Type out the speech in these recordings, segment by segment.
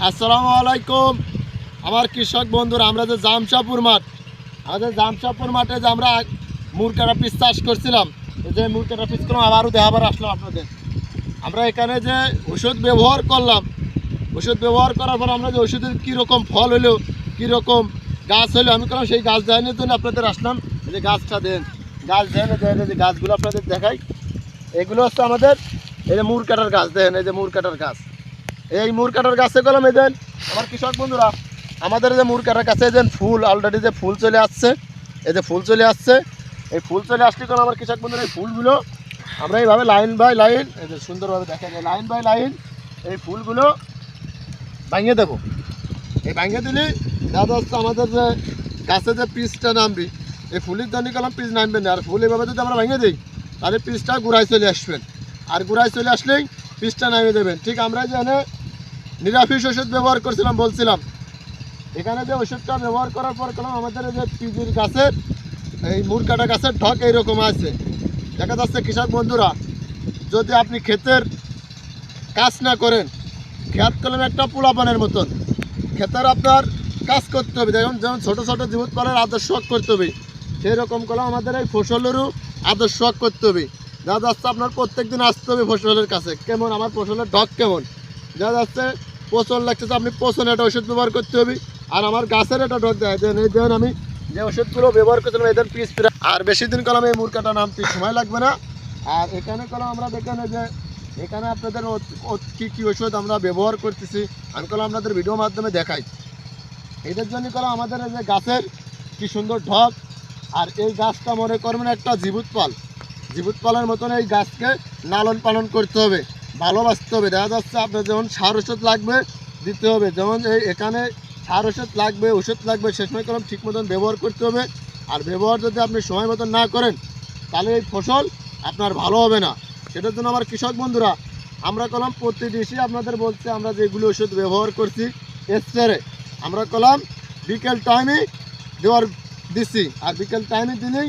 আসসালামু আমার কৃষক বন্ধুরা, আমরা যে জামশাপুর মাঠ আমাদের জামশাপুর মাঠে যে আমরা মুরকাটা পিস চাষ করছিলাম যে মুরকাটা পিস করলাম আবারও দেখাবার আসলাম আপনাদের। আমরা এখানে যে ওষুধ ব্যবহার করলাম, ওষুধ ব্যবহার করার পর আমরা যে ওষুধের কীরকম ফল হলো, কীরকম গাছ হলো, আমি করলাম সেই গাছ দেখানোর জন্য আপনাদের আসলাম? যে গাছটা দেন, গাছ দেন যে- গাছগুলো আপনাদের দেখাই। এগুলো হচ্ছে আমাদের, এই যে মুর কাটার গাছ, দেন, এই যে মুর কাটার গাছ। এই মুর কাটার গাছে কলম দেন আমার কৃষক বন্ধুরা, আমাদের যে মুর কাটার গাছে দেন ফুল অলরেডি যে ফুল চলে আসছে, এই যে ফুল চলে আসছে, এই ফুল চলে আসলে কোন আমার কৃষক বন্ধুরা এই ফুলগুলো, আমরা এইভাবে লাইন বাই লাইন, এই যে সুন্দরভাবে দেখা যায়, লাইন বাই লাইন এই ফুলগুলো ভাঙিয়ে দেবো। এই ভাঙিয়ে দিলে দেখা যাচ্ছে আমাদের যে গাছে যে পিসটা নামবি, এই ফুলের জন্য কলম পিস নামবে না। আর ফুল এভাবে যদি আমরা ভেঙে দিই, তাহলে পিসটা গুড়ায় চলে আসবেন। আর গুড়ায় চলে আসলেই পিসটা নামিয়ে দেবেন। ঠিক আমরা যেখানে নিরাফিস ওষুধ ব্যবহার করছিলাম, বলছিলাম। এখানে যে ওষুধটা ব্যবহার করার পর কলম আমাদের যে পিজির গাছের, এই মুরকাটা গাছের ঢক এইরকম আছে। দেখা যাচ্ছে, কৃষক বন্ধুরা, যদি আপনি ক্ষেতের কাজ না করেন খেত কলম একটা পোলাপানের মতন। ক্ষেতের আপনার কাজ করতে হবে, যেমন যেমন ছোটো ছোটো জীবত পালের আদর্শ করতে হবে সেই রকম কলম আমাদের এই ফসলেরও আদর্শ করতে হবে। যা যাচ্ছে, আপনার প্রত্যেক দিন আসতে হবে ফসলের কাছে। কেমন? আমার ফসলের ঢক কেমন? যা যাচ্ছে পচন লাগছে আপনি পচন একটা ওষুধ ব্যবহার করতে হবে। আর আমার গাছের একটা ডক দেয়, দেন, এই দেন আমি যে ওষুধগুলো ব্যবহার করছিলাম এদের পিস আর বেশি দিন কলম এই মুরকাটা নামতে সময় লাগবে না। আর এখানে কলম আমরা দেখেন যে, এখানে আপনাদের কী, কি ওষুধ আমরা ব্যবহার করতেছি, আমি কলম আপনাদের ভিডিও মাধ্যমে দেখাই। এদের জন্য কলম আমাদের যে গাছের কি সুন্দর ঢক আর এই গাছটা মনে করবেন একটা জীবুত পাল মতন এই গাছকে লালন পালন করতে হবে। ভালোবাসতে হবে। দেখা যাচ্ছে আপনার যেমন সার ওষুধ লাগবে, দিতে হবে। যেমন এই এখানে সার ওষুধ লাগবে ওষুধ লাগবে, সে সময় কলম ঠিক মতন ব্যবহার করতে হবে। আর ব্যবহার যদি আপনি সময় মতন না করেন, তাহলে এই ফসল আপনার ভালো হবে না। সেটার জন্য আমার কৃষক বন্ধুরা, আমরা কলম প্রতি আপনাদের বলছি, আমরা যেগুলো ওষুধ ব্যবহার করছি স্প্রে আমরা কলম বিকেল টাইমে দেওয়ার দিচ্ছি আর বিকেল টাইমে দিলেই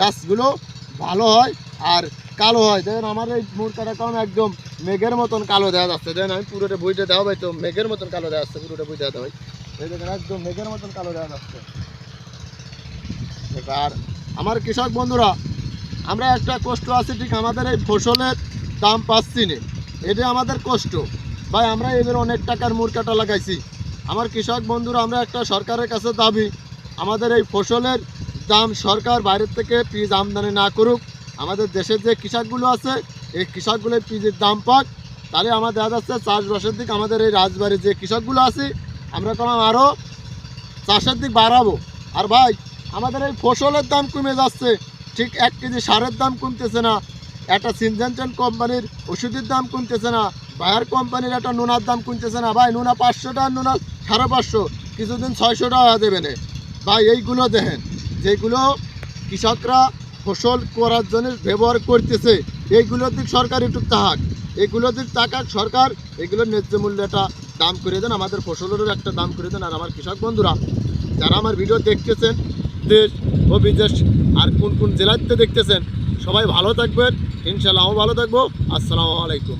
গাছগুলো ভালো হয়। আর কালো হয়। দেখেন আমার এই মুরকাটা কলম একদম মেঘের মতন কালো দেখা যাচ্ছে। দেখেন আমি পুরোটা বইটা দেওয়া ভাই, তো মেঘের মতন কালো দেখা যাচ্ছে, পুরোটা বই দেওয়া ভাই। এই দেখেন একদম মেঘের মতন কালো দেখা যাচ্ছে। আর আমার কৃষক বন্ধুরা, আমরা একটা কষ্ট আছে ঠিক আমাদের এই ফসলের দাম পাচ্ছি না। এটা আমাদের কষ্ট। ভাই, আমরা এবার অনেক টাকার মুরকাটা লাগাইছি। আমার কৃষক বন্ধুরা, আমরা একটা সরকারের কাছে দাবি, আমাদের এই ফসলের দাম সরকার বাইরের থেকে পিজ আমদানি না করুক। আমাদের দেশের যে কৃষকগুলো আছে, এই কৃষকগুলোর পিজের দাম পাক। তাহলে আমার দেখা যাচ্ছে চাষবাসের দিক আমাদের এই রাজবাড়ির যে কৃষকগুলো আছে, আমরা করলাম আরও চাষের দিক বাড়াবো। আর ভাই, আমাদের এই ফসলের দাম কমে যাচ্ছে। ঠিক এক কেজি সারের দাম কমতেছে না। একটা সিনজেন্টেন কোম্পানির ওষুধের দাম কমতেছে না। বায়ার কোম্পানির একটা নুনার দাম কমতেছে না। ভাই, নুনা পাঁচশো টাকা, নুনা সাড়ে পাঁচশো। কিছুদিন ছয়শো টাকা দেবে না। ভাই, এইগুলো দেখেন, যেগুলো কৃষকরা ফসল করার জন্য ব্যবহার করতেছে। এইগুলোর দিক সরকার একটু তাহাক। এগুলোর দিক তাকাক সরকার, এগুলোর ন্যায্য মূল্য একটা দাম করে দেন, আমাদের ফসলেরও একটা দাম করে দেন। আর আমার কৃষক বন্ধুরা, যারা আমার ভিডিও দেখতেছেন, দেশ ও বিদেশ, আর কোন কোন জেলাতে দেখতেছেন, সবাই ভালো থাকবেন ইনশাল্লাহ ভালো থাকব। আসসালামু আলাইকুম।